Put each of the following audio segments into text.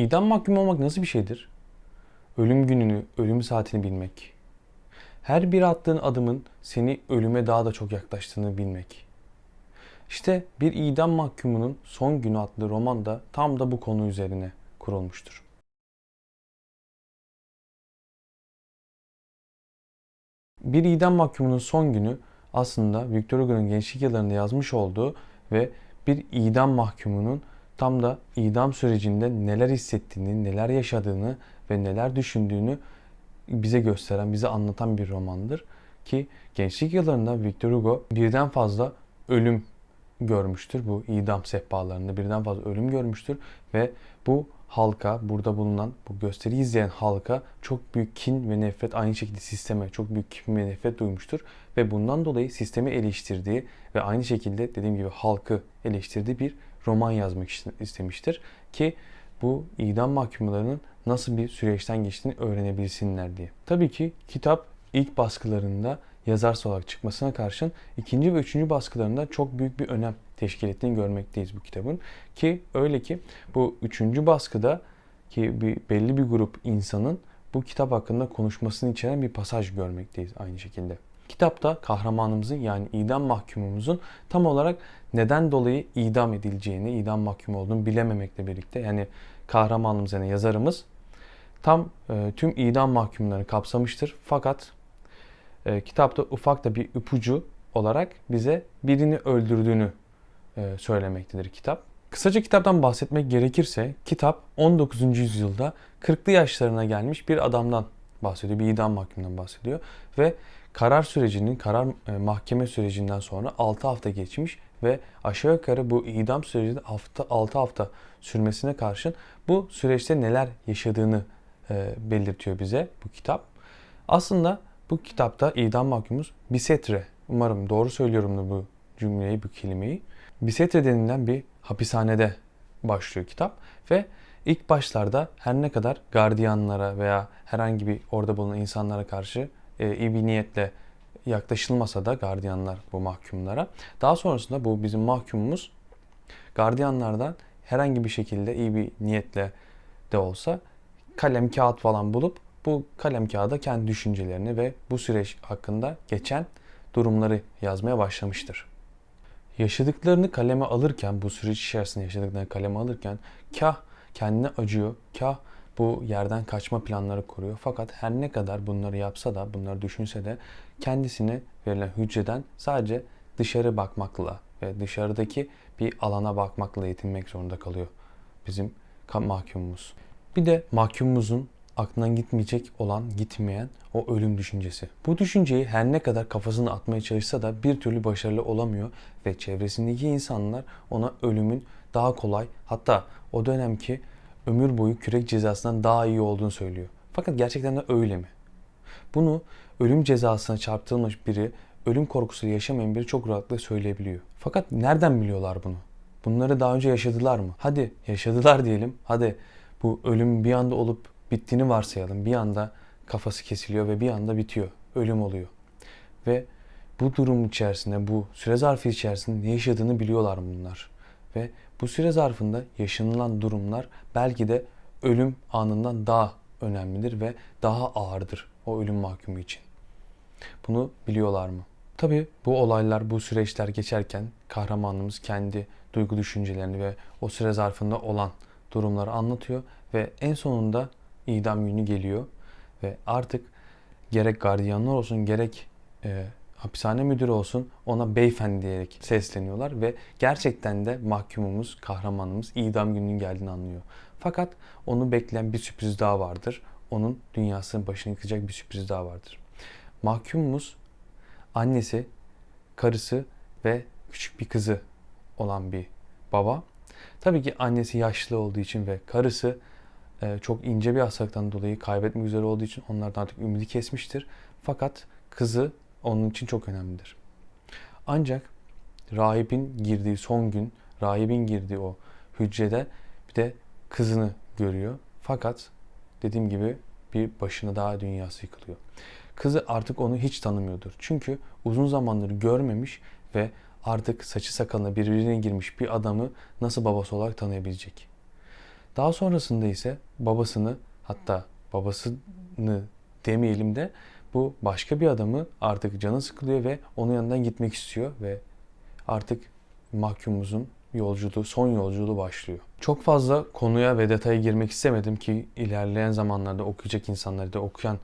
İdam mahkumu olmak nasıl bir şeydir? Ölüm gününü, ölüm saatini bilmek. Her bir attığın adımın seni ölüme daha da çok yaklaştığını bilmek. İşte bir idam mahkumunun Son Günü adlı roman da tam da bu konu üzerine kurulmuştur. Bir idam mahkumunun son günü aslında Victor Hugo'nun gençlik yıllarında yazmış olduğu ve bir idam mahkumunun tam da idam sürecinde neler hissettiğini, neler yaşadığını ve neler düşündüğünü bize gösteren, bize anlatan bir romandır. Ki gençlik yıllarında Victor Hugo birden fazla ölüm görmüştür. Bu idam sehpalarında birden fazla ölüm görmüştür ve bu halka, burada bulunan, bu gösteri izleyen halka çok büyük kin ve nefret, aynı şekilde sisteme çok büyük kin ve nefret duymuştur. Ve bundan dolayı sistemi eleştirdiği ve aynı şekilde dediğim gibi halkı eleştirdiği bir roman yazmak istemiştir. Ki bu idam mahkumlarının nasıl bir süreçten geçtiğini öğrenebilsinler diye. Tabii ki kitap ilk baskılarında yazarsı olarak çıkmasına karşın ikinci ve üçüncü baskılarında çok büyük bir önem teşkil ettiğini görmekteyiz bu kitabın. Ki öyle ki bu üçüncü baskıda ki bir belli bir grup insanın bu kitap hakkında konuşmasını içeren bir pasaj görmekteyiz aynı şekilde. Kitapta kahramanımızın yani idam mahkumumuzun tam olarak neden dolayı idam edileceğini, idam mahkumu olduğunu bilememekle birlikte yani kahramanımız yani yazarımız tam e, tüm idam mahkumlarını kapsamıştır. Fakat e, kitapta ufak da bir ipucu olarak bize birini öldürdüğünü e, söylemektedir kitap. Kısaca kitaptan bahsetmek gerekirse kitap 19. yüzyılda 40'lı yaşlarına gelmiş bir adamdan bahsediyor. Bir idam mahkumundan bahsediyor. Ve karar sürecinin, karar e, mahkeme sürecinden sonra 6 hafta geçmiş ve aşağı yukarı bu idam sürecinde hafta 6 hafta sürmesine karşın bu süreçte neler yaşadığını e, belirtiyor bize bu kitap. Aslında bu kitapta idam mahkumumuz Bisetre, umarım doğru söylüyorumdur bu cümleyi, bu kelimeyi. Bisetre denilen bir hapishanede başlıyor kitap ve ilk başlarda her ne kadar gardiyanlara veya herhangi bir orada bulunan insanlara karşı e, iyi bir niyetle yaklaşılmasa da gardiyanlar bu mahkumlara. Daha sonrasında bu bizim mahkumumuz gardiyanlardan herhangi bir şekilde iyi bir niyetle de olsa kalem kağıt falan bulup bu kalem kağıda kendi düşüncelerini ve bu süreç hakkında geçen durumları yazmaya başlamıştır. Yaşadıklarını kaleme alırken, bu süreç içerisinde yaşadıklarını kaleme alırken kah kendine acıyor, kah bu yerden kaçma planları kuruyor. Fakat her ne kadar bunları yapsa da, bunları düşünse de kendisine verilen hücreden sadece dışarı bakmakla ve dışarıdaki bir alana bakmakla yetinmek zorunda kalıyor bizim mahkumumuz. Bir de mahkumumuzun aklından gitmeyecek olan, gitmeyen o ölüm düşüncesi. Bu düşünceyi her ne kadar kafasına atmaya çalışsa da bir türlü başarılı olamıyor ve çevresindeki insanlar ona ölümün daha kolay hatta o dönemki ömür boyu kürek cezasından daha iyi olduğunu söylüyor. Fakat gerçekten de öyle mi? Bunu ölüm cezasına çarptırılmış biri, ölüm korkusuyla yaşamayan biri çok rahatlıkla söyleyebiliyor. Fakat nereden biliyorlar bunu? Bunları daha önce yaşadılar mı? Hadi yaşadılar diyelim. Hadi bu ölüm bir anda olup bittiğini varsayalım. Bir anda kafası kesiliyor ve bir anda bitiyor. Ölüm oluyor. Ve bu durum içerisinde, bu süre zarfı içerisinde ne yaşadığını biliyorlar bunlar. Ve bu süre zarfında yaşanılan durumlar belki de ölüm anından daha önemlidir ve daha ağırdır o ölüm mahkumu için. Bunu biliyorlar mı? Tabii bu olaylar, bu süreçler geçerken kahramanımız kendi duygu düşüncelerini ve o süre zarfında olan durumları anlatıyor ve en sonunda idam günü geliyor ve artık gerek gardiyanlar olsun gerek e, hapishane müdürü olsun ona beyefendi diyerek sesleniyorlar ve gerçekten de mahkumumuz, kahramanımız idam gününün geldiğini anlıyor. Fakat onu bekleyen bir sürpriz daha vardır. Onun dünyasının başını yıkacak bir sürpriz daha vardır. Mahkumumuz annesi, karısı ve küçük bir kızı olan bir baba. Tabii ki annesi yaşlı olduğu için ve karısı e, çok ince bir hastalıktan dolayı kaybetmek üzere olduğu için onlardan artık ümidi kesmiştir. Fakat kızı onun için çok önemlidir. Ancak rahibin girdiği son gün, rahibin girdiği o hücrede bir de kızını görüyor. Fakat dediğim gibi bir başına daha dünyası yıkılıyor. Kızı artık onu hiç tanımıyordur. Çünkü uzun zamandır görmemiş ve artık saçı sakalına birbirine girmiş bir adamı nasıl babası olarak tanıyabilecek? Daha sonrasında ise babasını hatta babasını demeyelim de bu başka bir adamı artık canı sıkılıyor ve onun yanından gitmek istiyor ve artık mahkumumuzun yolculuğu, son yolculuğu başlıyor. Çok fazla konuya ve detaya girmek istemedim ki ilerleyen zamanlarda okuyacak insanlar da okuyan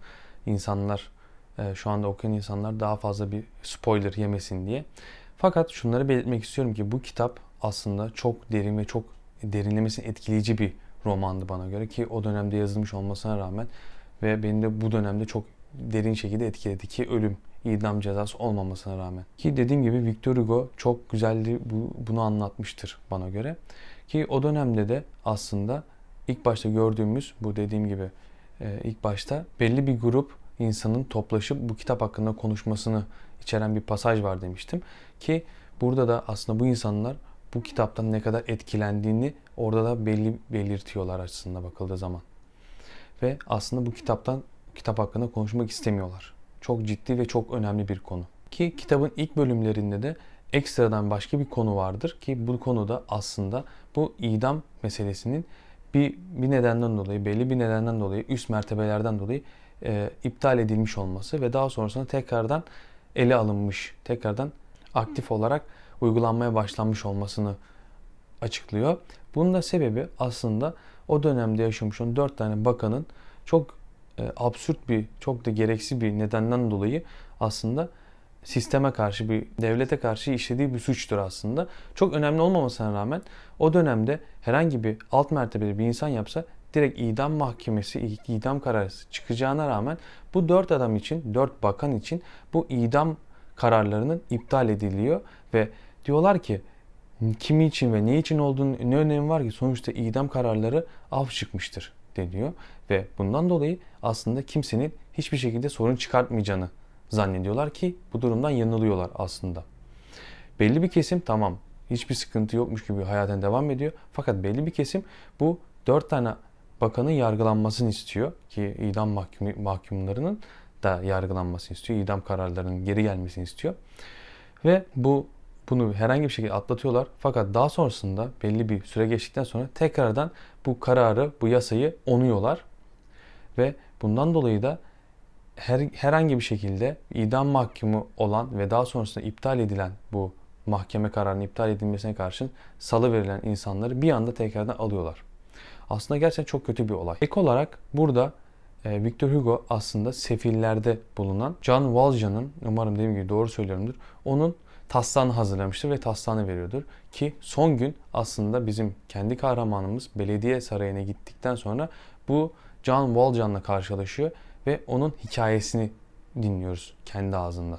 insanlar, e, şu anda okuyan insanlar daha fazla bir spoiler yemesin diye. Fakat şunları belirtmek istiyorum ki bu kitap aslında çok derin ve çok derinlemesine etkileyici bir romandı bana göre ki o dönemde yazılmış olmasına rağmen ve beni de bu dönemde çok derin şekilde etkiledi ki ölüm idam cezası olmamasına rağmen. Ki dediğim gibi Victor Hugo çok güzeldi bu, bunu anlatmıştır bana göre. Ki o dönemde de aslında ilk başta gördüğümüz bu dediğim gibi e, ilk başta belli bir grup insanın toplaşıp bu kitap hakkında konuşmasını içeren bir pasaj var demiştim. Ki burada da aslında bu insanlar bu kitaptan ne kadar etkilendiğini orada da belli belirtiyorlar aslında bakıldığı zaman. Ve aslında bu kitaptan kitap hakkında konuşmak istemiyorlar. Çok ciddi ve çok önemli bir konu. Ki kitabın ilk bölümlerinde de ekstradan başka bir konu vardır ki bu konuda aslında bu idam meselesinin bir bir nedenden dolayı, belli bir nedenden dolayı, üst mertebelerden dolayı e, iptal edilmiş olması ve daha sonrasında tekrardan ele alınmış, tekrardan aktif olarak uygulanmaya başlanmış olmasını açıklıyor. Bunun da sebebi aslında o dönemde yaşamış olan dört tane bakanın çok e, absürt bir, çok da gereksiz bir nedenden dolayı aslında sisteme karşı bir devlete karşı işlediği bir suçtur aslında. Çok önemli olmamasına rağmen o dönemde herhangi bir alt mertebeli bir insan yapsa direkt idam mahkemesi, idam kararı çıkacağına rağmen bu dört adam için, dört bakan için bu idam kararlarının iptal ediliyor ve diyorlar ki kimi için ve ne için olduğunu ne önemi var ki sonuçta idam kararları af çıkmıştır deniyor ve bundan dolayı aslında kimsenin hiçbir şekilde sorun çıkartmayacağını zannediyorlar ki bu durumdan yanılıyorlar aslında. Belli bir kesim tamam hiçbir sıkıntı yokmuş gibi hayatına devam ediyor. Fakat belli bir kesim bu dört tane bakanın yargılanmasını istiyor ki idam mahkum, mahkumlarının da yargılanmasını istiyor. idam kararlarının geri gelmesini istiyor. Ve bu bunu herhangi bir şekilde atlatıyorlar. Fakat daha sonrasında belli bir süre geçtikten sonra tekrardan bu kararı, bu yasayı onuyorlar. Ve bundan dolayı da her, herhangi bir şekilde idam mahkumu olan ve daha sonrasında iptal edilen bu mahkeme kararının iptal edilmesine karşın salı verilen insanları bir anda tekrardan alıyorlar. Aslında gerçekten çok kötü bir olay. Ek olarak burada e, Victor Hugo aslında sefillerde bulunan John Valjean'ın umarım dediğim gibi doğru söylüyorumdur. Onun taslağını hazırlamıştır ve taslağını veriyordur. Ki son gün aslında bizim kendi kahramanımız belediye sarayına gittikten sonra bu John Valjean'la karşılaşıyor ve onun hikayesini dinliyoruz kendi ağzından.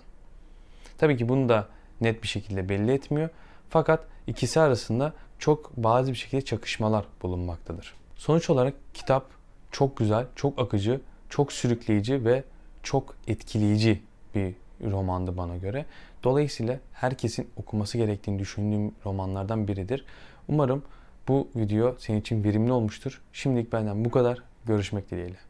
Tabii ki bunu da net bir şekilde belli etmiyor. Fakat ikisi arasında çok bazı bir şekilde çakışmalar bulunmaktadır. Sonuç olarak kitap çok güzel, çok akıcı, çok sürükleyici ve çok etkileyici bir romandı bana göre. Dolayısıyla herkesin okuması gerektiğini düşündüğüm romanlardan biridir. Umarım bu video senin için verimli olmuştur. Şimdilik benden bu kadar. Görüşmek dileğiyle.